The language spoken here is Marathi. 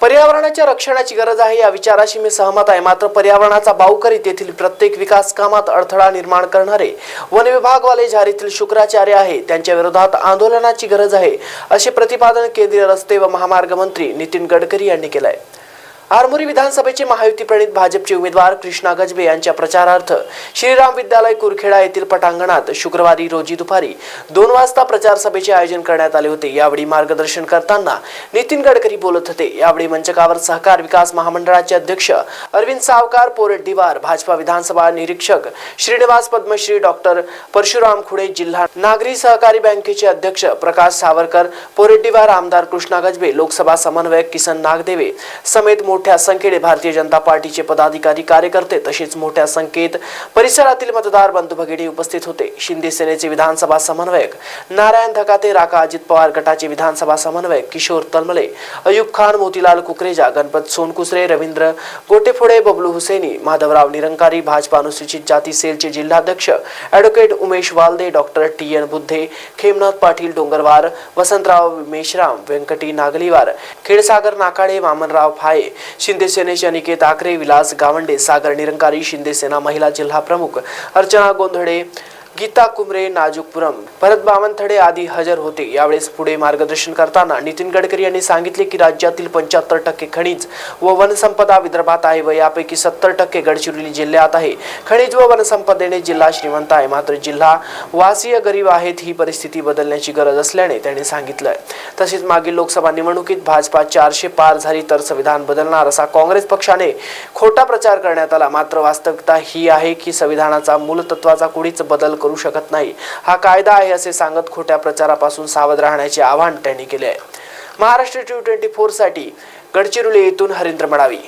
पर्यावरणाच्या रक्षणाची गरज आहे या विचाराशी मी सहमत आहे. मात्र पर्यावरणाचा बाऊ करीत येथील प्रत्येक विकास कामात अडथळा निर्माण करणारे वन विभागवाले झारीतील शुक्राचार्य आहे. त्यांच्या विरोधात आंदोलनाची गरज आहे असे प्रतिपादन केंद्रीय रस्ते व महामार्ग मंत्री नितीन गडकरी यांनी केलं आहे आरमोरी विधानसभेचे महायुती प्रणित भाजपचे उमेदवार कृष्णा गजबे यांच्या प्रचारार्थ श्रीराम विद्यालय कुरखेडा येथील पटांगणात शुक्रवारी रोजी दुपारी दोन वाजता प्रचार सभेचे आयोजन करण्यात आले होते. यावेळी मार्गदर्शन करताना नितीन गडकरी बोलत होते. यावेळी मंचकावर सहकार विकास महामंडळाचे अध्यक्ष अरविंद सावकार पोरड्डीवार भाजपा विधानसभा निरीक्षक श्रीनिवास पद्मश्री डॉक्टर परशुराम खुडे जिल्हा नागरी सहकारी बँकेचे अध्यक्ष प्रकाश सावरकर पोरेड्डीवार आमदार कृष्णा गजबे लोकसभा समन्वयक किसन नागदेवे समेत मोठ्या संख्येने भारतीय जनता पार्टीचे पदाधिकारी कार्यकर्ते तसेच मोठ्या संख्येत परिसरातील मतदार बंधू भगिनी उपस्थित होते. शिंदे सेनेचे विधानसभा समन्वयक नारायण धकाते राका अजित पवार गटाचे विधानसभा समन्वयक किशोर तलमले अयुब खान मोतीलाल कुकरेजा गणपत सोनकुसरे रवींद्र गोटेफोडे बबलू हुसेनी माधवराव निरंकारी भाजपा अनुसूचित जाती सेलचे जिल्हाध्यक्ष advocate Umesh Walde doctor T N Budhe Khemnath Patil Dongarwar Vasantrao Meshram Vyankati नागलीवार खेडसागर Nakade Vamanrao Phaye Shinde सेनेचे अनिकेत आकरे विलास गावंडे सागर निरंकारी शिंदे सेना महिला जिल्हा प्रमुख अर्चना गोंधळे गीता कुमरे नाजुकपुरम. भरत बावनथडे आदी हजर होते. यावेळेस पुढे मार्गदर्शन करताना नितीन गडकरी यांनी सांगितले की राज्यातील पंच्याहत्तर टक्के खनिज व वनसंपदा विदर्भात आहे व यापैकी सत्तर टक्के गडचिरोली जिल्ह्यात आहे. खनिज व वनसंपदेने जिल्हा श्रीमंत आहे. मात्र जिल्हा वासीय गरीब आहेत ही परिस्थिती बदलण्याची गरज असल्याने त्यांनी सांगितलं तसेच मागील लोकसभा निवडणुकीत भाजपा चारशे पार झाली तर संविधान बदलणार असा काँग्रेस पक्षाने खोटा प्रचार करण्यात आला. मात्र वास्तविकता ही आहे की संविधानाचा मूलतत्वाचा कुणीच बदल करू शकत नाही. हा कायदा आहे असे सांगत खोट्या प्रचारापासून सावध राहण्याचे आवाहन त्यांनी केले आहे. महाराष्ट्र टी ट्वेंटी फोरसाठी गडचिरोली येथून हरिंद्र मडावी.